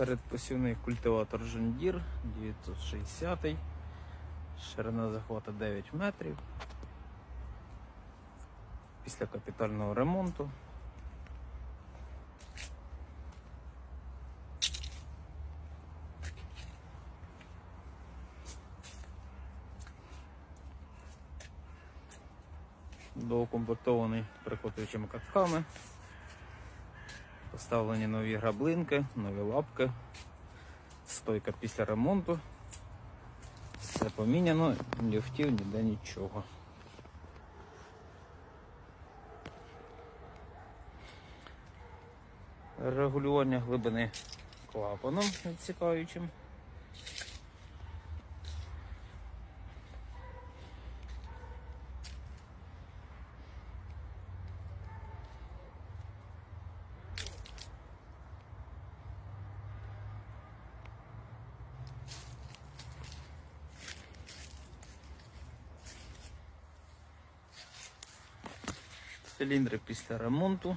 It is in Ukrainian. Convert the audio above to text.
Передпосівний культиватор Deere 960. Ширина захвату 9 метрів. Після капітального ремонту. Доукомплектований прикотуючими катками. Поставлені нові граблинки, нові лапки, стойка після ремонту. Все поміняно, люфтів ніде нічого. Регулювання глибини клапаном відсікаючим. Циліндри після ремонту.